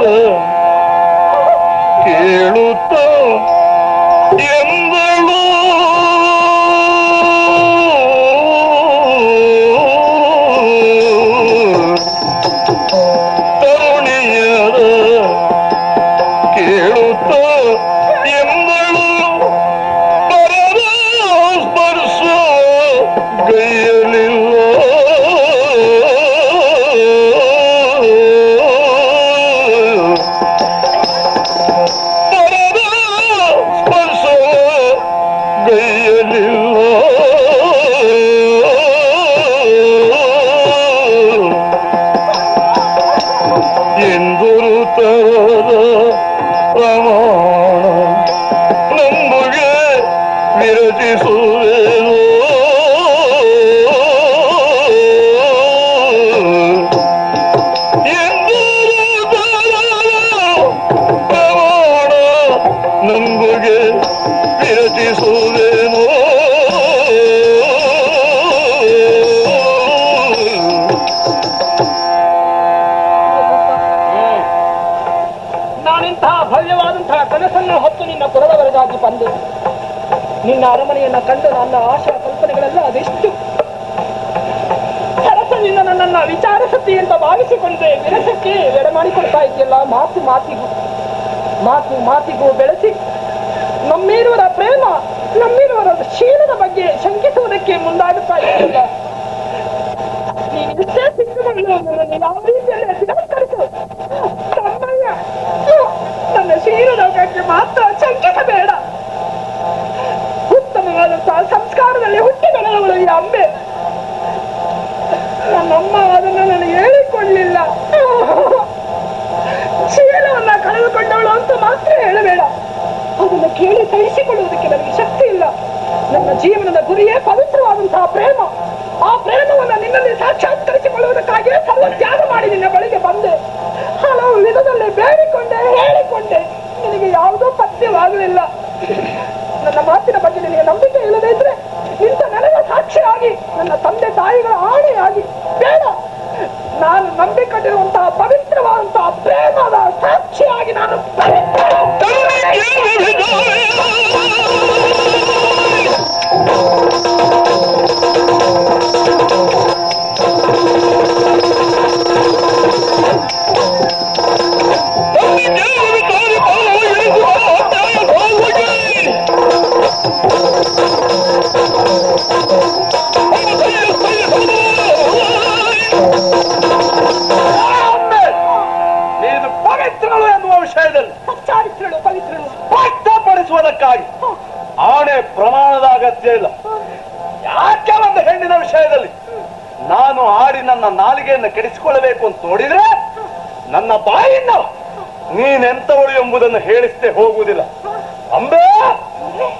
ತಿಳಿಯದ ಕೇಳುತ್ತ ಕನಸನ್ನು ಹೊತ್ತು ನಿನ್ನ ಪುರದವರೆಗಾಗಿ ಬಂದೆ. ನಿನ್ನ ಅರಮನೆಯನ್ನ ಕಂಡು ನನ್ನ ಆಶಾ ಕಲ್ಪನೆಗಳೆಲ್ಲ ಅದೆಷ್ಟು. ಸರಸದಿಂದ ನನ್ನನ್ನ ವಿಚಾರಿಸುತ್ತಿ ಅಂತ ಭಾವಿಸಿಕೊಂಡೆ. ಎಡ ಮಾಡಿಕೊಳ್ತಾ ಇದೆಯಲ್ಲ ಮಾತು ಮಾತಿಗೂ. ಮಾತು ಮಾತಿಗೂ ಬೆಳೆಸಿ. ನಮ್ಮಿರುವರ ಪ್ರೇಮ, ನಮ್ಮಿರುವರ ಶೀಲದ ಬಗ್ಗೆ ಶಂಕಿಸುವುದಕ್ಕೆ ಮುಂದಾಗುತ್ತಾ ಇದೆಯಲ್ಲ ನೀನು ಇಷ್ಟೇ ಸಿಕ್ಕಿದ್ರು ಯಾವ ರೀತಿಯಲ್ಲಿ ತಿರಸ್ಕರಿಸು. ಶೀಲದ ಬಗ್ಗೆ ಮಾತ್ರ ಶಂಕಿಸಬೇಡ. ಉತ್ತಮವಾದಂತಹ ಸಂಸ್ಕಾರದಲ್ಲಿ ಹುಟ್ಟಿ ಬೆಳೆದವಳು ಈ ಅಂಬೆ. ನನ್ನಮ್ಮ ಅದನ್ನು ನನಗೆ ಹೇಳಿಕೊಳ್ಳಿಲ್ಲ. ಶೀಲವನ್ನ ಕಳೆದುಕೊಂಡವಳು ಅಂತ ಮಾತ್ರ ಹೇಳಬೇಡ. ಅದನ್ನು ಕೇಳಿ ಸಹಿಸಿಕೊಳ್ಳುವುದಕ್ಕೆ ನನಗೆ ಶಕ್ತಿ ಇಲ್ಲ. ನನ್ನ ಜೀವನದ ಗುರಿಯೇ ಪವಿತ್ರವಾದಂತಹ ಪ್ರೇಮ. ಆ ಪ್ರೇಮವನ್ನು ನಿನ್ನಲ್ಲಿ ಸಾಕ್ಷಾತ್ಕರಿಸಿಕೊಳ್ಳುವುದಕ್ಕಾಗಿಯೇ ಸರ್ವ ತ್ಯಾಗ ಮಾಡಿ ನಿನ್ನ ಬಳಿಗೆ ಬಂದೆ. ಹಲವು ವಿಧದಲ್ಲಿ ಬೇಡಿಕೊಂಡೆ ಹೇಳಿಕೊಂಡೆ. ನಿನಗೆ ಯಾವುದೋ ಪಥ್ಯವಾಗಲಿಲ್ಲ. ನನ್ನ ಮಾತಿನ ಬಗ್ಗೆ ನಿನಗೆ ನಂಬಿಕೆ ಇಲ್ಲದೇ ಇದ್ರೆ ಇಂಥ ನನಗೆ ಸಾಕ್ಷಿಯಾಗಿ, ನನ್ನ ತಂದೆ ತಾಯಿಗಳ ಆಣೆಯಾಗಿ, ಬೇಡ. ನಾನು ನಂಬಿಕೊಂಡಿರುವಂತಹ ಪವಿತ್ರವಾದಂತಹ ಪ್ರೇಮದ ಸಾಕ್ಷಿಯಾಗಿ ನಾನು ಪವಿತ್ರ ನೀನೆಂತವಳು ಎಂಬುದನ್ನು ಹೇಳಿಸ್ತೇ ಹೋಗುವುದಿಲ್ಲ. ಅಂಬೆ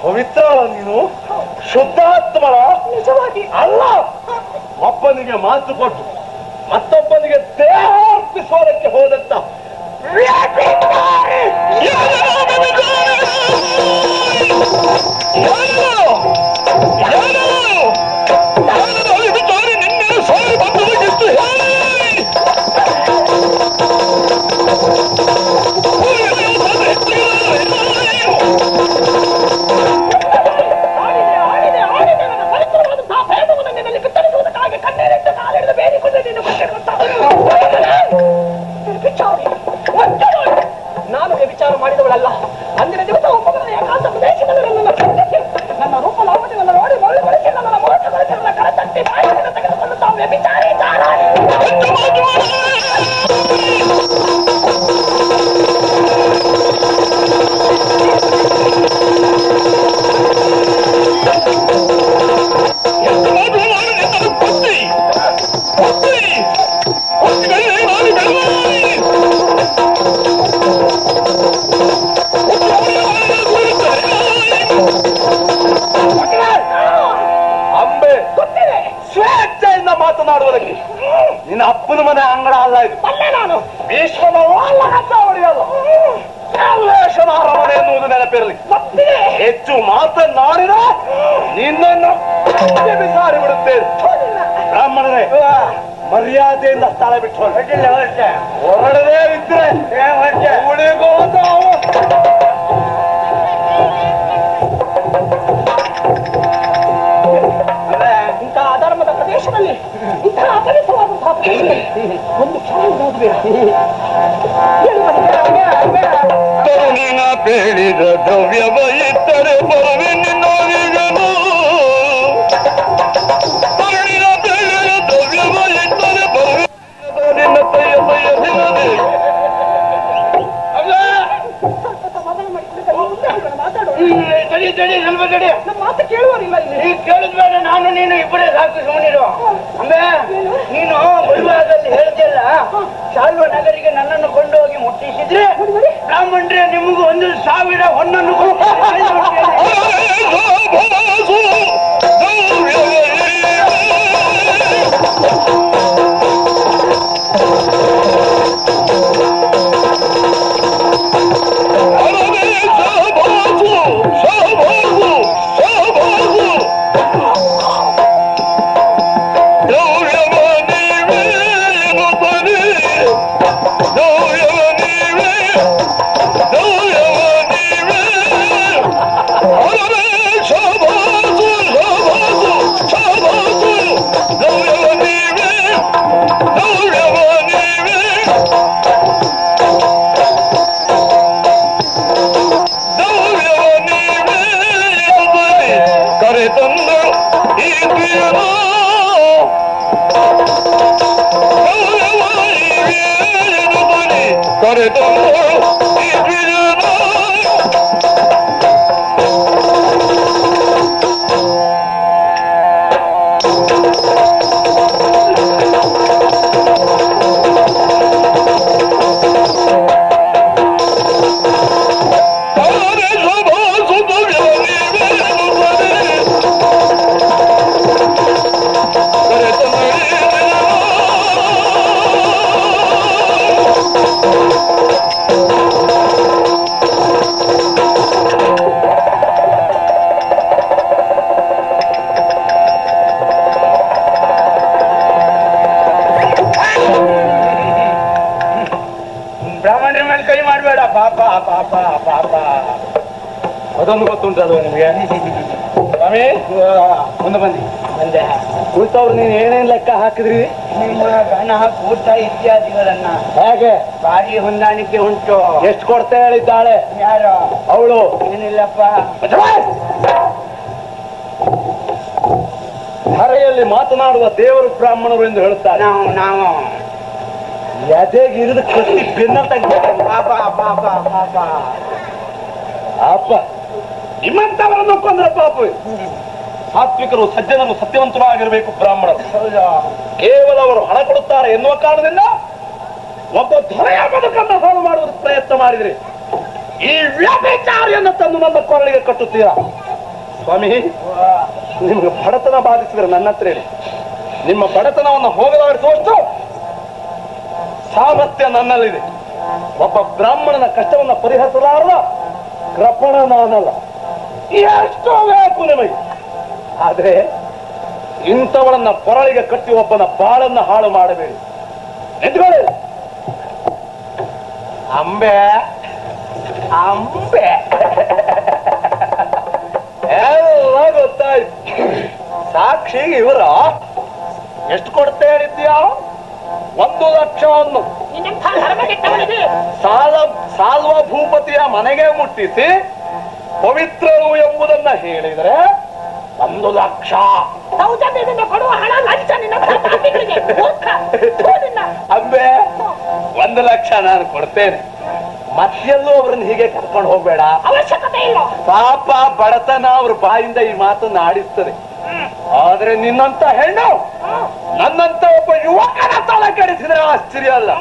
ಪವಿತ್ರ ನೀನು ಶುದ್ಧಾತ್ಮಳ ನಿಜವಾಗಿ. ಅಲ್ಲ. ಒಬ್ಬನಿಗೆ ಮಾತು ಕೊಟ್ಟು ಮತ್ತೊಬ್ಬನಿಗೆ ದೇಹ ಅರ್ಪಿಸುವುದಕ್ಕೆ ಹೋದಂತ ಆಡಿದೆ الله ನಿನ್ನ ಅಪ್ಪನ ಮನೆ ಅಂಗಡ ಅಲ್ಲ ಇದು. ಅಲ್ಲೇ ನಾನು. ಭೀಷ್ಮನ ಅಲ್ಲ ಹೊಡೆಯಲ್ಲ ಕಾಲೇಶನ ಅರಮನೆ ಎನ್ನುವುದು ನೆನಪಿರಲಿ. ಹೆಚ್ಚು ಮಾತನಾಡಿದ ನಿನ್ನನ್ನು ಬಿಸಾರಿ ಬಿಡುತ್ತೇನೆ. ಬ್ರಾಹ್ಮಣರೇ ಮರ್ಯಾದೆಯಿಂದ ಸ್ಥಳ ಬಿಟ್ಟು ಹೊರಡದೇ ಇದ್ರೆ ಪ್ರದೇಶದಲ್ಲಿ ಇಂತಹ ಅಪರಿತವಾದಂತಹ ಪ್ರದೇಶದಲ್ಲಿ ಒಂದು ಕ್ಷಣ ಓದಬೇಕು ತರುಣಿನ ಬೇಡಿದ ದ್ರವ್ಯವ ಇತ್ತರೆ ಬರುವೆ ನಿನ್ನೊಳಗನು ತಡಿ ತಡಿ ಸ್ವಲ್ಪ ನಮ್ಮ ಮಾತು ಕೇಳುವರಿಲ್ಲ ಇಲ್ಲಿ. ಈಗ ಕೇಳಿದ್ಮೇಲೆ ನಾನು ನೀನು ಇಬ್ಬರೇ ಸಾಕು ಸುಮ್ಮನಿರು ಅಂಬೆ ನೀನು ಗುಲ್ಬರ್ಗದಲ್ಲಿ ಹೇಳ್ತಿಲ್ಲ ಶಾಲ್ವ ನಗರಿಗೆ ನನ್ನನ್ನು ಕೊಂಡೋಗಿ ಮುಟ್ಟಿಸಿದ್ರೆ ಬ್ರಾಹ್ಮಣರೇ ನಿಮಗೂ ಒಂದು ಸಾವಿರ ಹೊನ್ನನ್ನು ಅದೊಂದು ಗೊತ್ತುಂಟಲ್ವ ನಿಮಗೆ? ಸ್ವಾಮಿ? ಮುಂದೆ ಬನ್ನಿ. ಬಂದೆ. ಕೂತವ್ರು ನೀನ್ ಏನೇನ್ ಲೆಕ್ಕ ಹಾಕಿದ್ರಿ? ನಿಮ್ಮ ಗಣ ಕೂಟ ಇತ್ಯಾದಿಗಳನ್ನ ಹೇಗೆ? ಬಾರಿ ಹೊಂದಾಣಿಕೆ ಉಂಟು. ಎಷ್ಟು ಕೊಡ್ತಾ ಹೇಳಿದ್ದಾಳೆ? ಯಾರು? ಅವಳು. ಏನಿಲ್ಲಪ್ಪ. ಹರೆಯಲ್ಲಿ ಮಾತನಾಡುವ ದೇವರು ಬ್ರಾಹ್ಮಣರು ಎಂದು ಹೇಳುತ್ತಾರೆ. ನಾವು ನಾವು. ಎದೆಗೆ ಇರದ ಕಟ್ಟಿ ಬೆನ್ನ ಪಾಪ ಪಾಪ ಪಾಪ ಅಪ್ಪ ನಿಮ್ಮಂತವರನ್ನು ಕೊಂದ್ರೆ ಪಾಪ ಸಾತ್ವಿಕರು ಸಜ್ಜನರು ಸತ್ಯವಂತರಾಗಿರಬೇಕು ಬ್ರಾಹ್ಮಣರು. ಕೇವಲ ಅವರು ಹಣ ಕೊಡುತ್ತಾರೆ ಎನ್ನುವ ಕಾರಣದಿಂದ ಒಬ್ಬ ದೊರೆಯ ಬದುಕನ್ನು ಹಾಳು ಮಾಡುವ ಪ್ರಯತ್ನ ಮಾಡಿದ್ರಿ ಈ ವ್ಯಾಪಾರಿಯನ್ನು ತಂದು ನನ್ನ ಕೊರಳಿಗೆ ಕಟ್ಟುತ್ತೀರಾ? ಸ್ವಾಮಿ, ನಿಮ್ಗೆ ಬಡತನ ಬಾಧಿಸಿದ್ರೆ ನನ್ನ ಹತ್ರ ಹೇಳಿ. ನಿಮ್ಮ ಬಡತನವನ್ನು ಹೋಗಲಾಡಿಸುವಷ್ಟು ಸಾಮರ್ಥ್ಯ ನನ್ನಲ್ಲಿದೆ. ಒಬ್ಬ ಬ್ರಾಹ್ಮಣನ ಕಷ್ಟವನ್ನು ಪರಿಹರಿಸಲಾರದ ಕೃಪಣ ನಾನಲ್ಲ ಎಷ್ಟೋ ನಿಮಗೆ. ಆದ್ರೆ ಇಂಥವಳನ್ನ ಕೊರಳಿಗೆ ಕಟ್ಟಿ ಒಬ್ಬನ ಬಾಳನ್ನ ಹಾಳು ಮಾಡಬೇಡಿ. ನಿಂತ್ಕೊಳ್ಳಿ. ಅಂಬೆ. ಅಂಬೆ. ಎಲ್ಲ ಗೊತ್ತಾಯ್ತು. ಸಾಕ್ಷಿ ಇವರ ಎಷ್ಟು ಕೊಡ್ತಾ ಹೇಳಿದ್ಯಾ ಒಂದು ಲಕ್ಷವನ್ನು. ಸಾಲ ಸಾಲ್ವ ಭೂಪತಿಯ ಮನೆಗೆ ಮುಟ್ಟಿಸಿ ಪವಿತ್ರರು ಎಂಬುದನ್ನ ಹೇಳಿದರೆ ಒಂದು ಲಕ್ಷ. ಸೌಜನ್ಯದಿಂದ ಕೊಡುವ ಹಣ ಲಂಚ ನಿನ್ನಂಥ ಪಾಪಿಗಳಿಗೆ ಮೂರ್ಖ. ಥು ನಿನ್ನ. ಅಂಬೆ ಒಂದು ಲಕ್ಷ ನಾನು ಕೊಡ್ತೇನೆ. ಮತ್ತೆಲ್ಲೂ ಅವ್ರನ್ನ ಹೀಗೆ ಕರ್ಕೊಂಡು ಹೋಗ್ಬೇಡ. ಅವಶ್ಯಕತೆ ಇಲ್ಲ. ಪಾಪ ಬಡತನ ಅವ್ರ ಬಾಯಿಂದ ಈ ಮಾತನ್ನ ಆಡಿಸ್ತದೆ ಆದ್ರೆ ನಿನ್ನಂತ ಹೆಣ್ಣು ನನ್ನಂತ ಒಬ್ಬ ಯುವಕನ ತಲೆ ಕೆಡಿಸಿದ್ರೆ ಆಶ್ಚರ್ಯ ಅಲ್ಲ.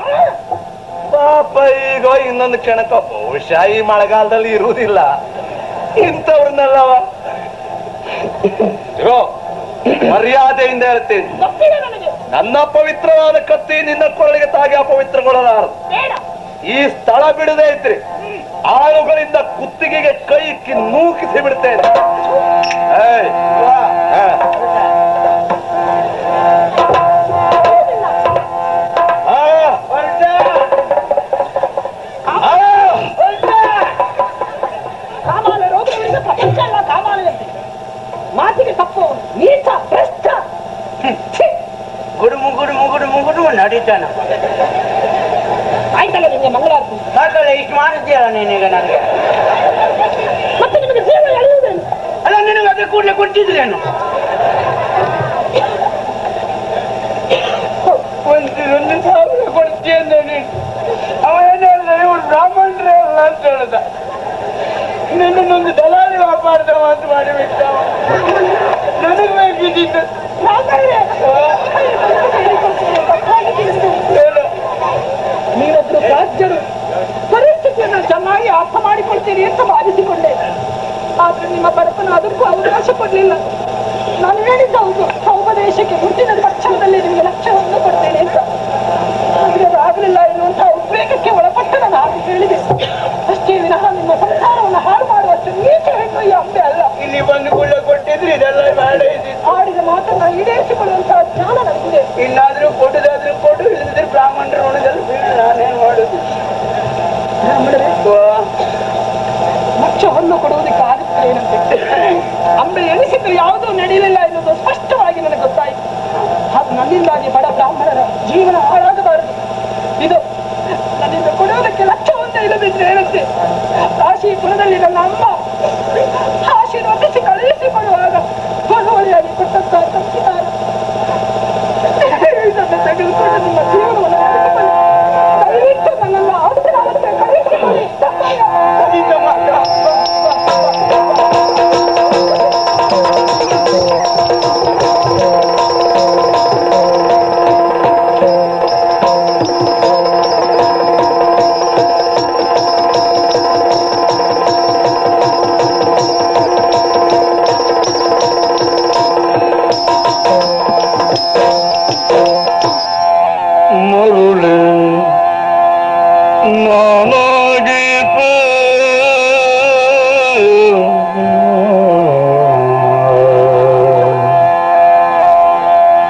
ಪಾಪ ಈಗ ಇನ್ನೊಂದು ಕ್ಷಣಕ್ಕ ಬಹುಶಃ ಈ ಮಳೆಗಾಲದಲ್ಲಿ ಇರುವುದಿಲ್ಲ. ಇಂಥವ್ರನ್ನೆಲ್ಲವ ಇರೋ ಮರ್ಯಾದೆಯಿಂದ ಹೇಳ್ತೇನೆ. ನನ್ನ ಪವಿತ್ರವಾದ ಕತ್ತಿ ನಿನ್ನ ಕೊರಳಿಗೆ ತಾಗಿ ಅಪವಿತ್ರಗೊಳ್ಳಲಾರದು ಈ ಸ್ಥಳ ಬಿಡದೆ ಇದ್ರೆ. ಆಳುಗಳಿಂದ ಕುತ್ತಿಗೆಗೆ ಕೈ ಕಿ ನೂಕಿಸಿ ಬಿಡ್ತೇನೆ ನಡಿತಾನ. ನಡೀತಾನ ಆಯ್ತಲ್ಲ ನಿಮಗೆ ಮಂಗಳಾರತಿ? ಸಾಕಲ್ಲ ಇಷ್ಟು ಮಾಡಿದ್ದೀಯಲ್ಲ ನೀನೀಗ ನನಗೆ? ಮತ್ತೆ ನಿಮಗೆ ಅಲ್ಲ ನಿನಗೆ ಅದೇ ಕೂಡಲೇ ಕೊಟ್ಟಿದ್ರೇನು nagpaula sa paglilakad.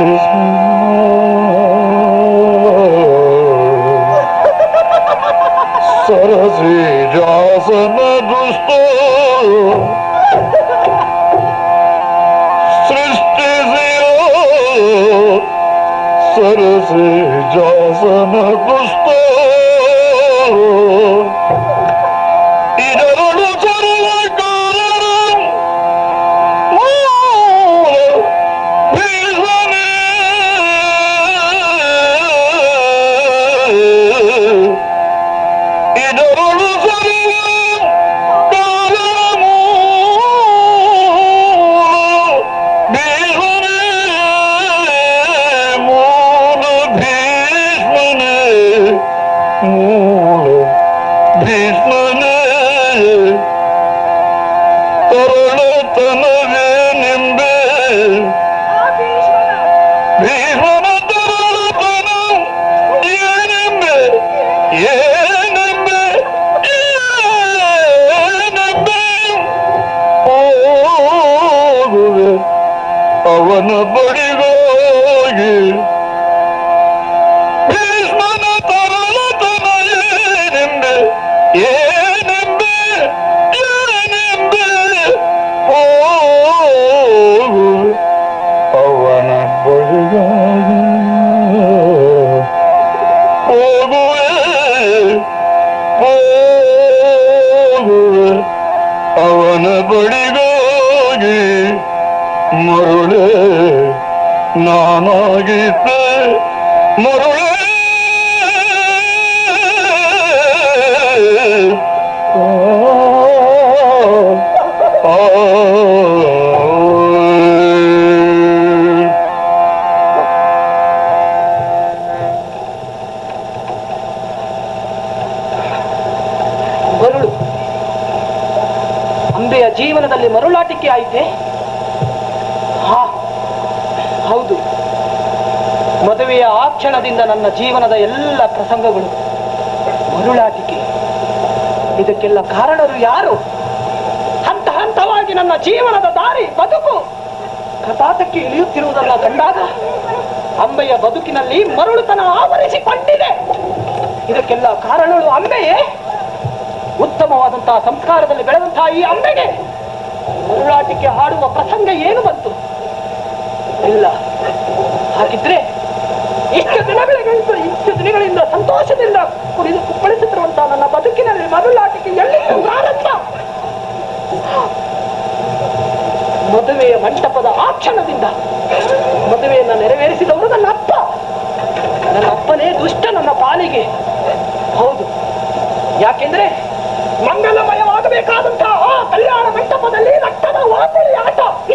कृष्ण सरसी जो सोष सृ सरस न दुष्ट ಬಡಿಗಾಗಿ ಮರುಳೆ ನಾನಾಗಿದ್ದೆ ಮರುಳೆ ಹಾ. ಹೌದು. ಮದುವೆಯ ಆ ಕ್ಷಣದಿಂದ ನನ್ನ ಜೀವನದ ಎಲ್ಲ ಪ್ರಸಂಗಗಳು ಮರುಳಾಟಿಕೆ ಇದಕ್ಕೆಲ್ಲ ಕಾರಣರು ಯಾರು? ಹಂತ ಹಂತವಾಗಿ ನನ್ನ ಜೀವನದ ದಾರಿ, ಬದುಕು. ಕಥಾತಕ್ಕೆ ಇಳಿಯುತ್ತಿರುವುದನ್ನ ಕಂಡಾಗ ಅಂಬೆಯ ಬದುಕಿನಲ್ಲಿ ಮರುಳುತನ ಆವರಿಸಿಕೊಂಡಿದೆ. ಇದಕ್ಕೆಲ್ಲ ಕಾರಣಗಳು ಅಂಬೆಯೇ? ಉತ್ತಮವಾದಂತಹ ಸಂಸ್ಕಾರದಲ್ಲಿ ಬೆಳೆದಂತಹ ಈ ಅಂಬೆಗೆ ಮರುಳಾಟಿಕೆ ಹಾಡುವ ಪ್ರಸಂಗ ಏನು ಬಂತು? ಇಲ್ಲ. ಹಾಗಿದ್ರೆ ಇಷ್ಟು ದಿನಗಳಿಗಿಂತ ಇಷ್ಟು ದಿನಗಳಿಂದ ಸಂತೋಷದಿಂದ ಕುಡಿದು ಕುಪ್ಪಳಿಸುತ್ತಿರುವಂತಹ ನನ್ನ ಬದುಕಿನಲ್ಲಿ ಮರುಳಾಟಿಕೆ ಎಲ್ಲಿಂದ ಪ್ರಾರಂಭ? ಮದುವೆಯ ಮಂಟಪದ ಆ ಕ್ಷಣದಿಂದ ಮದುವೆಯನ್ನ ನೆರವೇರಿಸಿದವರು ನನ್ನ ಅಪ್ಪ. ನನ್ನ ಅಪ್ಪನೇ ದುಷ್ಟ ನನ್ನ ಪಾಲಿಗೆ. ಹೌದು. ಯಾಕೆಂದ್ರೆ ಮಂಗಲಮಯವಾಗಬೇಕಾದಂತಹ ಆ ಕಲ್ಯಾಣ ಮಂಟಪದಲ್ಲಿ يا عطا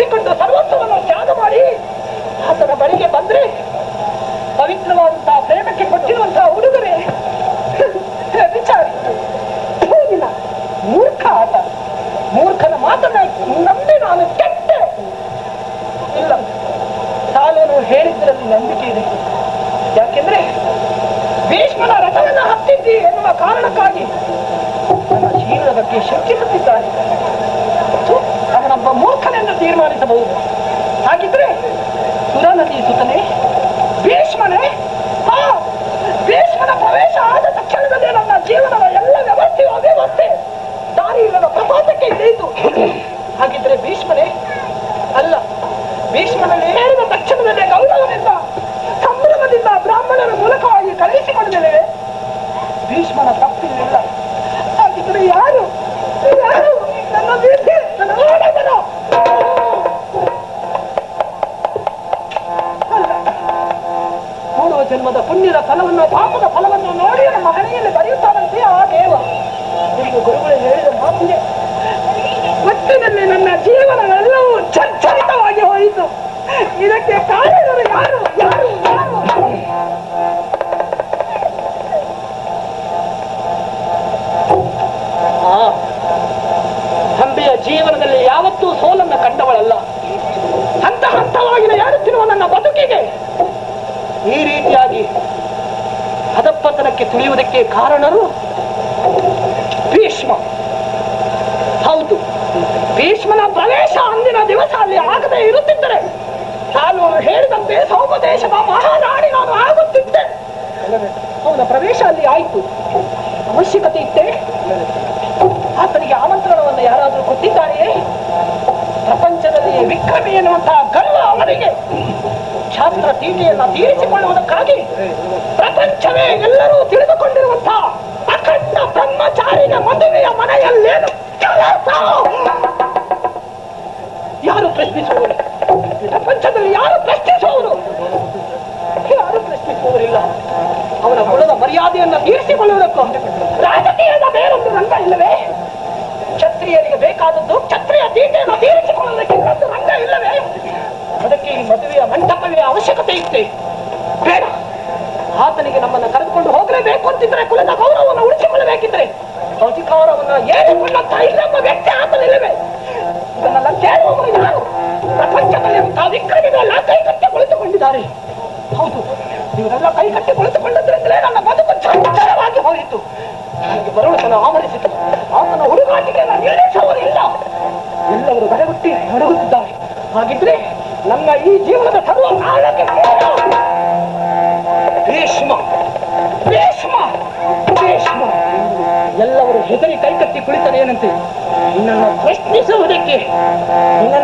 핑클도 ವ್ಯವಸ್ಥೆಯು ಅವ್ಯವಸ್ಥೆ ದಾರಿ ಇಲ್ಲದ ಪ್ರಪಾತಕ್ಕೆ ಇಳಿಯಿತು ಹಾಗಿದ್ರೆ ಭೀಷ್ಮನೇ, ಅಲ್ಲ, ಭೀಷ್ಮನಲ್ಲಿ ಹೇಳಿದ ತಕ್ಷಣದಲ್ಲೇ ಗೌರವದಿಂದ, ಸಂಭ್ರಮದಿಂದ ಬ್ರಾಹ್ಮಣರ ಮೂಲಕವಾಗಿ ಕಳುಹಿಸಿಕೊಂಡಿದ್ದೇವೆ ಭೀಷ್ಮನ ತಪ್ಪಿಲ್ಲ. ಹಾಗಿದ್ರೆ ಯಾರು? ಯಾರು? ನನ್ನ ಓಡಗನ ಜನ್ಮದ ಪುಣ್ಯದ ಫಲವನ್ನು, ಪಾಪದ ಫಲವನ್ನು ನೋಡಿ ನಮ್ಮ ಹಣೆಯಲ್ಲಿ ಎಂದು ಗುರುಗಳು ಹೇಳಿದ ಮಾತಿಗೆ ಒಟ್ಟಿನಲ್ಲಿ ನನ್ನ ಹೋಯಿತು. ಇದಕ್ಕೆ ಕಾರಣರು ಯಾರು? ಯಾರು? ಆ, ಜೀವನದಲ್ಲಿ ಯಾವತ್ತೂ ಸೋಲನ್ನು ಕಂಡವಳಲ್ಲ. ಹಂತ ಹಂತವಾಗಿ ಯಾರುತ್ತಿರುವ ನನ್ನ ಬದುಕಿಗೆ ಈ ರೀತಿಯಾಗಿ ಹದಪ್ಪತನಕ್ಕೆ ತುಳಿಯುವುದಕ್ಕೆ ಕಾರಣರು ಆಯಿತು. ಅವಶ್ಯಕತೆ ಇತ್ತೆ? ಆತನಿಗೆ ಆಮಂತ್ರಣವನ್ನು ಯಾರಾದರೂ ಕೊಟ್ಟಿದ್ದಾರೆಯೇ? ಪ್ರಪಂಚದಲ್ಲಿ ವಿಕ್ರಮಿ ಎನ್ನುವಂತಹ ಗರ್ವ ಅವನಿಗೆ ಶಾಸ್ತ್ರ ತೀಟೆಯನ್ನ ತೀರಿಸಿಕೊಳ್ಳುವುದಕ್ಕಾಗಿ ಪ್ರಪಂಚವೇ ಎಲ್ಲರೂ ತಿಳಿದುಕೊಂಡಿರುವಂತಹ ಅಖಂಡ ಬ್ರಹ್ಮಚಾರಿನ ಮದುವೆಯ ಮನೆಯಲ್ಲೇನು ಯಾರು ಪ್ರಶ್ನಿಸುವವರು? ಪ್ರಪಂಚದಲ್ಲಿ ಯಾರು ಪ್ರಶ್ನಿಸುವರು ಯಾರು ಪ್ರಶ್ನಿಸುವವರಿಲ್ಲ? ಅವನ ಕುಲದ ಮರ್ಯಾದೆಯನ್ನು ತೀರಿಸಿಕೊಳ್ಳುವುದಕ್ಕೂ ರಾಜಕೀಯದ ಬೇರೊಂದು ರಂಗ ಇಲ್ಲವೇ? ಕ್ಷತ್ರಿಯರಿಗೆ ಬೇಕಾದದ್ದು ಕ್ಷತ್ರಿಯ ತೀಟೆಯನ್ನು ತೀರಿಸಿಕೊಳ್ಳುವುದಕ್ಕೆ ಇನ್ನೊಂದು ರಂಗ ಇಲ್ಲವೇ? ಅದಕ್ಕೆ ಈ ಮದುವೆಯ ಮಂಟಪವೇ ಅವಶ್ಯಕತೆ ಇತ್ತೆ. ಬೇಡ. ಆತನಿಗೆ ನಮ್ಮನ್ನು ಕರೆದುಕೊಂಡು き皆